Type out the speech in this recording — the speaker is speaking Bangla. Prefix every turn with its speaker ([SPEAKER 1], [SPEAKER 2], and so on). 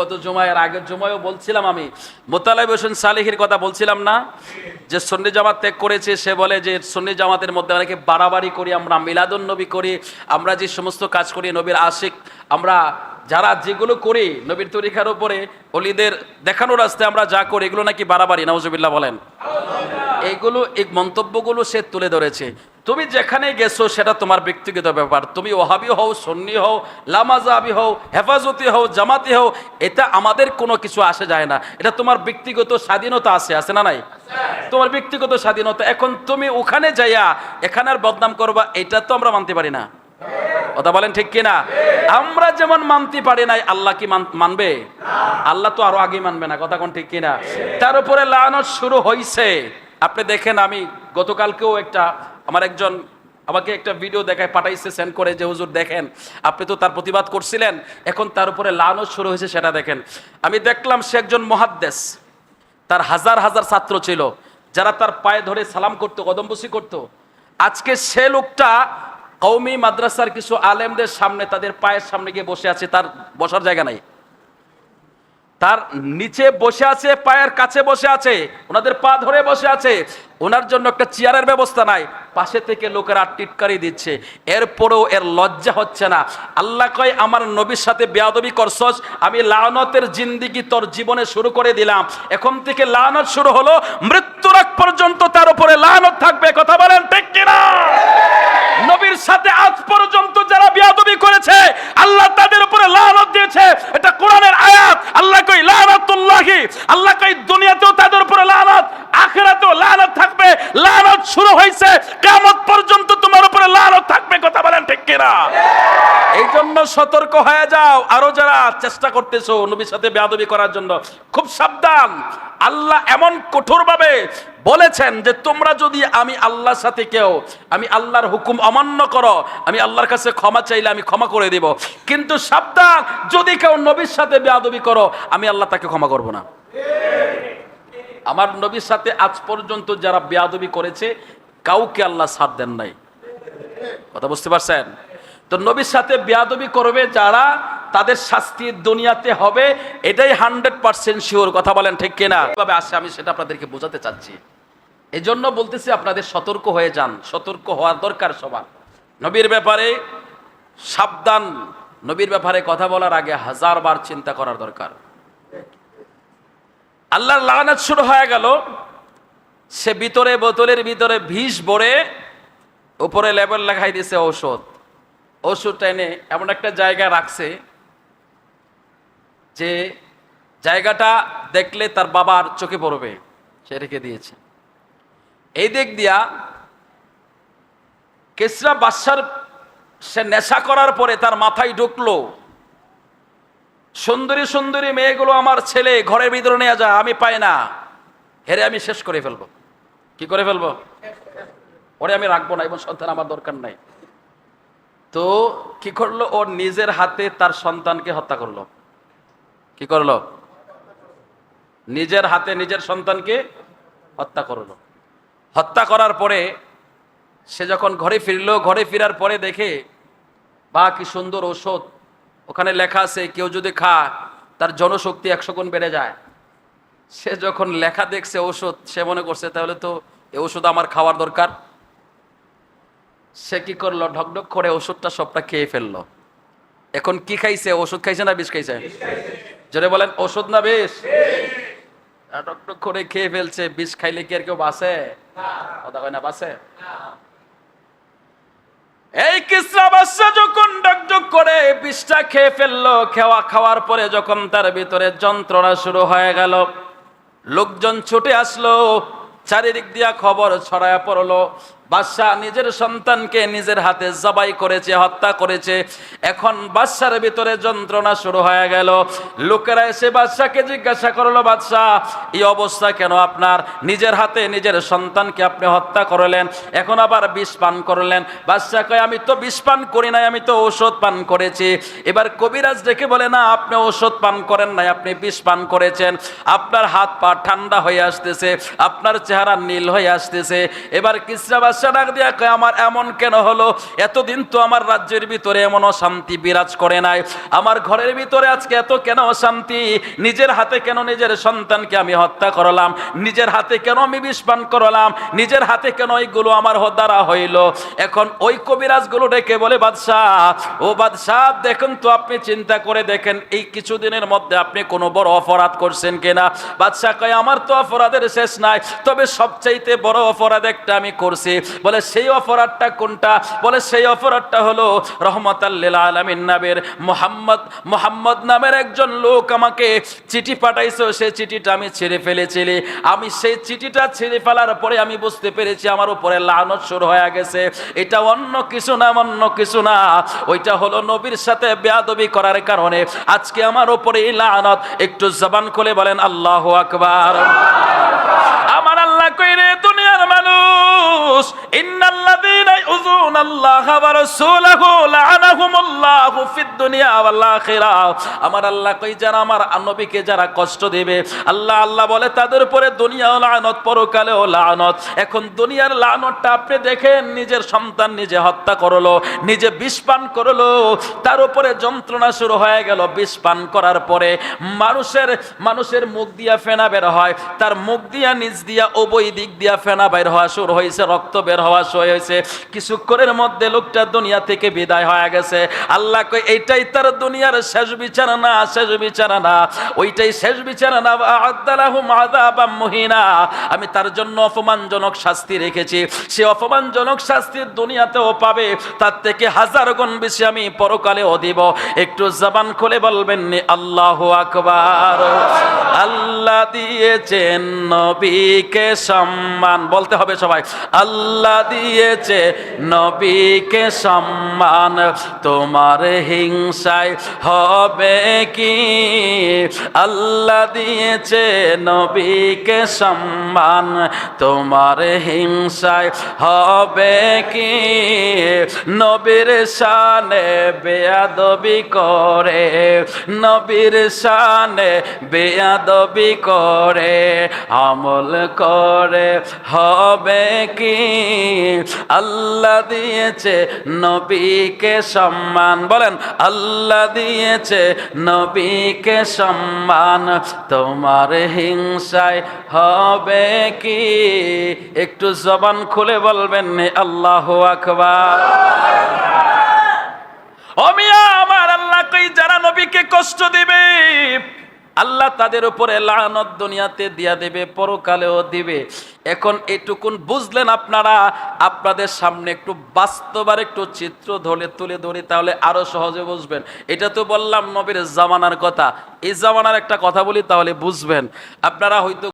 [SPEAKER 1] গত জুমায়ের আগের জুমায়ও বলছিলাম আমি। মোতালেব হোসেন সালেহির কথা বলছিলাম না, যে সন্নি জামাত ত্যাগ করেছে, সে বলে যে সন্নি জামাতের মধ্যে অনেকে বাড়াবাড়ি করি, আমরা মিলাদুন নবী করি, আমরা যে সমস্ত কাজ করি নবীর আশিক, আমরা যারা যেগুলো করি নবীর তরিকার উপরে, অলিদের দেখানোর রাস্তায় আমরা যা করি, এগুলো নাকি বাড়াবাড়ি নওয়াজবিল্লাহ বলেন। এইগুলো এই মন্তব্যগুলো সে তুলে ধরেছে। তুমি যেখানে গেছো, সেটা তোমার ব্যক্তিগত ব্যাপার। তুমি ওহাবি হও, সন্নি হও, লামাজাবি হও, হেফাজতি হও, জামাতি হও, এটা আমাদের কোনো কিছু আসে যায় না। এটা তোমার ব্যক্তিগত স্বাধীনতা আছে আছে না নাই? তোমার ব্যক্তিগত স্বাধীনতা। এখন তুমি ওখানে যাইয়া এখানে আর বদনাম করবা, এটা তো আমরা মানতে পারি না। কথা বলেন ঠিক কিনা? আমরা যেমন মানতে পারি নাই, আল্লাহ কি মান- মানবে? আল্লাহ তো আরও আগে মানবে না, কথা কোন ঠিক কিনা? তার উপরে লানত শুরু হইছে। আপনি দেখেন, আমি গতকালকেও একটা আমার একজন আমাকে একটা ভিডিও দেখায়, পাঠাইছে সেন্ড করে যে, হুজুর, দেখেন, আপনি তো তার প্রতিবাদ করছিলেন, এখন তার উপরে লানত শুরু হয়েছে, সেটা দেখেন। আমি দেখলাম সে একজন মহাদ্দেশ তার হাজার হাজার ছাত্র ছিল, যারা তার পায়ে ধরে সালাম করতো, কদমবসি করতো। আজকে সে লোকটা কৌমি মাদ্রাসার কিছু আলেমদের সামনে, তাদের পায়ের সামনে গিয়ে বসে আছে, তার বসার জায়গা নাই। তার নিচে বসে আছে, পায়ের কাছে বসে আছে, ওনাদের পা ধরে বসে আছে ওনার জন্য একটা চেয়ারের ব্যবস্থা নাই। পাশে থেকে লোকেরা টিটকারি দিচ্ছে। এরপরেও এর লজ্জা হচ্ছে না। আল্লাহ কয়, আমার নবীর সাথে বেয়াদবি করছস, আমি লানতের জিন্দিগি তোর জীবনে শুরু করে দিলাম। এখন থেকে লানত শুরু হলো, মৃত্যুর আগ পর্যন্ত তার উপরে লানত থাকবে। কথা বলেন ঠিক কিনা? নবীর সাথে আজ পর্যন্ত যারা বেয়াদবি করেছে, আল্লাহ তাদের উপরে লানত দিয়েছে। এটা কোরআনের আয়াত। আল্লাহ কই লানাতুল্লাহি। আল্লাহ কই দুনিয়াতেও তাদের উপরে লানত আখিরাতেও লানত থাকবে লানত শুরু হয়েছে কিয়ামত পর্যন্ত তোমার উপরে লানত থাকবে কথা বলেন ঠিক কিনা এই জন্য সতর্ক হয়ে যাও। আরও যারা চেষ্টা করতেছো নবীর সাথে বেয়াদবি করার জন্য, খুব সাবধান। আল্লাহ এমন কঠোরভাবে বলেছেন যে, তোমরা যদি আমি আল্লাহর সাথে কেউ, আমি আল্লাহর হুকুম অমান্য করো, আমি আল্লাহর কাছে ক্ষমা চাইলে আমি ক্ষমা করে দেব। কিন্তু সাবধান, যদি কেউ নবীর সাথে বেয়াদবি করো, আমি আল্লাহ তাকে ক্ষমা করব না। আমার নবীর সাথে আজ পর্যন্ত যারা বেয়াদবি করেছে, কাউকে আল্লাহ সাথ দেন নাই। কথা বুঝতে পারছেন? তো নবীর সাথে বেয়াদবি করবে যারা, তাদের শাস্তি দুনিয়াতে হবে, এটাই হান্ড্রেড পার্সেন্ট শিওর, কথা বলেন ঠিক কিনা? কীভাবে আসে আমি সেটা আপনাদেরকে বোঝাতে চাচ্ছি। এই জন্য বলতেছি আপনাদের সতর্ক হয়ে যান, সতর্ক হওয়ার দরকার সবার। নবীর ব্যাপারে সাবধান, নবীর ব্যাপারে কথা বলার আগে হাজার বার চিন্তা করার দরকার। আল্লাহর লাগানাত শুরু হয়ে গেল, সে ভিতরে বোতলের ভিতরে ভিষ ভরে উপরে লেবেল লেখাই দিছে ঔষধ। ওষুধটা এনে এমন একটা জায়গা রাখছে যে জায়গাটা দেখলে তার বাবার চোখে পড়বে, সে রেখে দিয়েছে। এই দিক দিয়া কেসরা বাদশার সে নেশা করার পরে তার মাথায় ঢুকলো, সুন্দরী সুন্দরী মেয়েগুলো আমার ছেলে ঘরের ভিতরে নিয়ে যায়, আমি পাই না, হেরে আমি শেষ করে ফেলব। কি করে ফেলব? ওরে আমি রাখব না, এবং সন্তান আমার দরকার নাই। তো কি করল? ওর নিজের হাতে তার সন্তানকে হত্যা করল। কি করল? নিজের হাতে নিজের সন্তানকে হত্যা করল। হত্যা করার পরে সে যখন ঘরে ফিরলো, ঘরে ফেরার পরে দেখে বা কি সুন্দর ঔষধ। ওখানে লেখা আছে, কেউ যদি খা তার জনশক্তি একশো গুণ বেড়ে যায়। সে যখন লেখা দেখছে ওষুধ সে মনে করছে, তাহলে তো এই ওষুধ আমার খাওয়ার দরকার। সে কি করল? ঢকঢক করে ওষুধটা সবটা খেয়ে ফেলল। এখন কি খাইছে? ওষুধ খাইছে না বিষ খাইছে? জোরে বলেন ওষুধ না বিষ? ঢকঢক করে খেয়ে ফেলছে বিষ খাইলে কি আর কেউ বাঁচে? কথা কয় না বাঁচে? এই কিসরা বাচ্চা যখন ডকডক করে বিষটা খেয়ে ফেলল খাওয়া খাওয়ার পরে যখন তার ভিতরে যন্ত্রণা শুরু হয়ে গেল লোকজন ছুটে আসলো চারিদিক দিয়া খবর ছড়ায় পড়ল বাদশাহ নিজের সন্তানকে নিজের হাতে জবাই করেছে, হত্যা করেছে। এখন বাদশার ভিতরে যন্ত্রণা শুরু হয়ে গেল। লোকেরা এসে বাদশাকে জিজ্ঞাসা করল, বাদশাহ, এই অবস্থা কেন আপনার? নিজের হাতে নিজের সন্তানকে আপনি হত্যা করলেন, এখন আবার বিষ পান করলেন। বাদশাহ কয়, আমি তো বিষ পান করি নাই, আমি তো ঔষধ পান করেছি। এবার কবিরাজ ডেকে বলে, না, আপনি ঔষধ পান করেন নাই, আপনি বিষ পান করেছেন। আপনার হাত পা ঠান্ডা হয়ে আসতেছে, আপনার চেহারা নীল হয়ে আসতেছে। এবার কিসরা ডাক দিয়া কয়, আমার এমন কেন হলো? এতদিন তো আমার রাজ্যের ভিতরে এমন অশান্তি বিরাজ করে নাই। আমার ঘরের ভিতরে আজকে এত কেন অশান্তি? নিজের হাতে কেন নিজের সন্তানকে আমি হত্যা করলাম? নিজের হাতে কেন আমি বিষপান করলাম? নিজের হাতে কেন ওইগুলো আমার দ্বারা হইল। এখন ওই কবিরাজগুলো ডেকে বলে, বাদশাহ, ও বাদশাহ, দেখুন তো আপনি চিন্তা করে দেখেন, এই কিছুদিনের মধ্যে আপনি কোনো বড় অপরাধ করছেন কিনা? বাদশাহ কয়, আমার তো অপরাধের শেষ নাই, তবে সবচাইতে বড় অপরাধ একটা আমি করছি। বলে, সেই অপরাধটা কোনটা? বলে, সেই অপরাধটা হলো রহমতাল্লিল আলমিন নামের মোহাম্মদ মোহাম্মদ নামের একজন লোক আমাকে চিঠি পাঠাইছো সেই চিঠিটা আমি ছেড়ে ফেলেছিলি। আমি সেই চিঠিটা ছেড়ে ফেলার পরে আমি বুঝতে পেরেছি আমার উপরে লানত শুরু হয়ে গেছে। এটা অন্য কিছু না, অন্য কিছু না। ওইটা হলো নবীর সাথে বেয়াদবি করার কারণে। আজকে আমার উপরে এই লানত, একটু জবান খুলে বলেন, আল্লাহ আকবার আমার আল্লাহ কইরে দুনিয়ার মানুষ আমার আল্লাহ কই যারা আমার যারা কষ্ট দেবে? আল্লাহ আল্লাহ বলে, তাদের উপরে লানত লানত। এখন দুনিয়ার লানতটা আপনি দেখেন, নিজের সন্তান নিজে হত্যা করল, নিজে বিষ পান করল, তার উপরে যন্ত্রণা শুরু হয়ে গেল বিষ পান করার পরে। মানুষের মানুষের মুখ দিয়া ফেনা বের হয়, তার মুখ দিয়া, নিজ দিয়া, উভয় দিক দিয়া ফেনা বের হওয়া শুরু হয়েছে, রক্ত বের হওয়া শুরু হয়েছে। কিছুক্ষণের মধ্যে লোকটা দুনিয়া থেকে বিদায় হয়ে গেছে। আল্লাহ কই এইটাই তার দুনিয়ার শেষ বিচার না শেষ বিচার না ওইটাই শেষ বিচার না আদালাহুম আযাবাম মুহিনা। আমি তার জন্য অপমানজনক শাস্তি রেখেছি। সে অপমানজনক শাস্তি দুনিয়াতেও পাবে। তার থেকে হাজার গুণ বেশি আমি পরকালেও দিব। একটু জবান খুলে বলবেন নি, আল্লাহ আকবার। আল্লাহ দিয়েছেন নবীকে সম্মান। বলতে হবে সবাই, আল্লাহ দিয়েছে নবীকে সম্মান। তোমার হিংসায় হবে কি? আল্লাহ দিয়েছে নবীকে সম্মান। তোমার হিংসায় হবে কি? নবীর শানে বেয়াদবি করে, নবীর শানে বেয়াদবি করে, আমল করে হবে কি? আল্লাহ দিয়েছে নবীকে সম্মান। বলেন, আল্লাহ দিয়েছে নবীকে সম্মান। তোমার হিংসায় হবে কি? একটু জবান খুলে বলবেন আল্লাহ আকবার। অমিয়া আমার আল্লাহ যারা নবীকে কষ্ট দিবে আল্লাহ তাদের উপরে লানত দুনিয়াতে দিয়া দেবে, পরকালেও দিবে। এখন এটুকুন বুঝলেন আপনারা, আপনাদের সামনে একটু বাস্তবার একটু চিত্র ধরে তুলে ধরি, তাহলে আরও সহজে বুঝবেন। এটা তো বললাম নবীর জামানার কথা। এই জামানার একটা কথা বলি, তাহলে বুঝবেন। আপনারা হয়তো